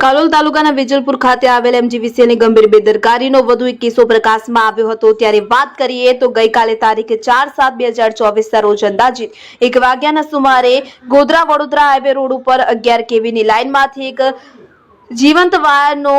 કાલોલ તાલુકાના વેજલપુર ખાતે આવેલ એમજીવીસીની ગંભીર બેદરકારીનો વધુ એક કિસ્સો પ્રકાશમાં આવ્યો હતો. ત્યારે વાત કરીએ તો ગઈકાલે તારીખ ચાર સાત બે હજાર ચોવીસના રોજ અંદાજિત એક વાગ્યાના સુમારે ગોધરા વડોદરા હાઈવે રોડ ઉપર અગિયાર કેવીની લાઇનમાંથી એક જીવંત વાયરનો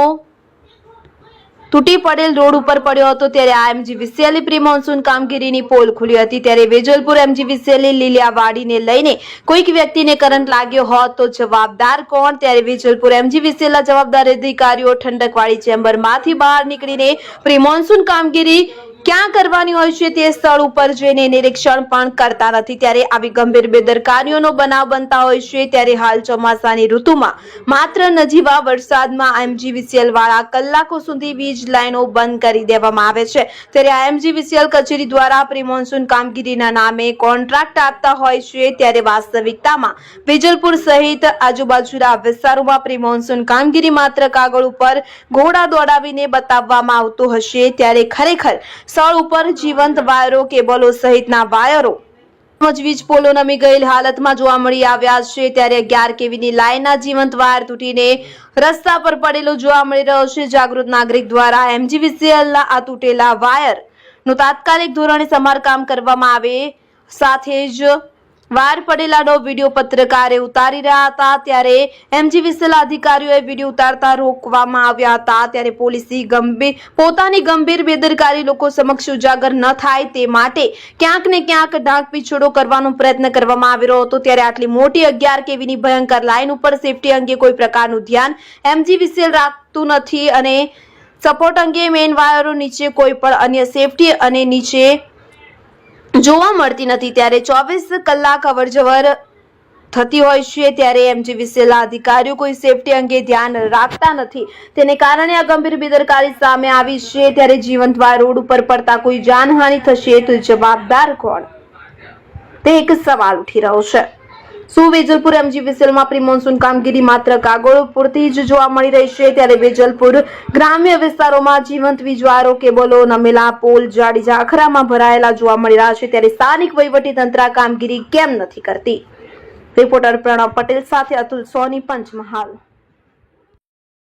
તૂટી પડેલ રોડ ઉપર પડ્યો હતો ત્યારે આ એમજીવીસીએલની પ્રી મોન્સૂન કામગીરીની પોલ ખુલી હતી. ત્યારે વેજલપુર એમજીવીસીએલની લીલિયાવાડીને લઈને કોઈક વ્યક્તિને કરંટ લાગ્યો હોત તો જવાબદાર કોણ? ત્યારે વેજલપુર એમજીવીસીએલના જવાબદાર અધિકારીઓ ઠંડકવાડી ચેમ્બરમાંથી બહાર નીકળીને પ્રી મોન્સૂન કામગીરી ક્યાં કરવાની હોય છે તે સ્થળ ઉપર જઈને નિરીક્ષણ પણ કરતા નથી. ત્યારે આવી ગંભીર બેદરકારીઓનો બનાવ બનતા હોય છે. ત્યારે હાલ ચોમાસાની ઋતુમાં માત્ર નજીવા વરસાદમાં એમજીવીસીએલ વાળા કલાકો સુધી વીજ લાઈનો બંધ કરી દેવામાં આવે છે. ત્યારે આ કચેરી દ્વારા પ્રી મોન્સૂન કામગીરીના નામે કોન્ટ્રાક્ટ આપતા હોય છે. ત્યારે વાસ્તવિકતામાં વિજલપુર સહિત આજુબાજુના વિસ્તારોમાં પ્રી મોન્સૂન કામગીરી માત્ર કાગળ ઉપર ઘોડા દોડાવીને બતાવવામાં આવતું હશે. ત્યારે ખરેખર સ્થળ ઉપર જીવંત વાયરો, કેબલો સહિતના વાયરો. તેમજ વીજ પોલો નમી ગયેલ હાલતમાં જોવા મળી આવ્યા છે. ત્યારે અગિયાર કેવીની લાઇનના જીવંત વાયર તૂટીને રસ્તા પર પડેલો જોવા મળી રહ્યો છે. જાગૃત નાગરિક દ્વારા એમજીવીસીએલના આ તૂટેલા વાયરનું તાત્કાલિક ધોરણે સમારકામ કરવામાં આવે. સાથે જ વાયર પડેલાનો વીડિયો પત્રકારે ઉતારી રહ્યા હતા. ત્યારે એમજીવીસીએલ અધિકારીઓએ વીડિયો ઉતારતા રોકવામાં આવ્યા હતા. ત્યારે પોલીસી ગંભીર, પોતાની ગંભીર બેદરકારી લોકો સમક્ષ ઉજાગર ન થાય તે માટે ક્યાંક ને ક્યાંક ઢાંક પીછોડો કરવાનો પ્રયત્ન કરવામાં આવી રહ્યો હતો. ત્યારે આટલી મોટી અગિયાર કેવીની ભયંકર લાઇન ઉપર સેફટી અંગે કોઈ પ્રકારનું ધ્યાન એમજીવીસીએલ રાખતું નથી અને સપોર્ટ અંગે મેઇન વાયરો નીચે કોઈ પણ અન્ય સેફટી અને નીચે જોવા મળતી નથી. ત્યારે ચોવીસ કલાક અવરજવર થતી હોય છે, ત્યારે એમજીવીસીએલના અધિકારીઓ કોઈ સેફટી અંગે ધ્યાન રાખતા નથી. તેને કારણે આ ગંભીર બેદરકારી સામે આવી છે. ત્યારે જીવંત વાય રોડ ઉપર પડતા કોઈ જાનહાનિ થશે તો જવાબદાર કોણ? તે એક સવાલ ઉઠી રહ્યો છે. શું વેજલપુર એમજી વિસેલમાં પ્રી મોન્સૂન કામગીરી માત્ર કાગળો પૂરતી જ જોવા મળી રહી છે, ત્યારે વેજલપુર ગ્રામ્ય વિસ્તારોમાં જીવંત વીજવારો કેબલો, નમેલા પોલ જાડી ઝાખરામાં ભરાયેલા જોવા મળી રહ્યા છે, ત્યારે સ્થાનિક વહીવટી તંત્ર કામગીરી કેમ નથી કરતી? રિપોર્ટર પ્રણવ પટેલ સાથે અતુલ સોની, પંચમહાલ.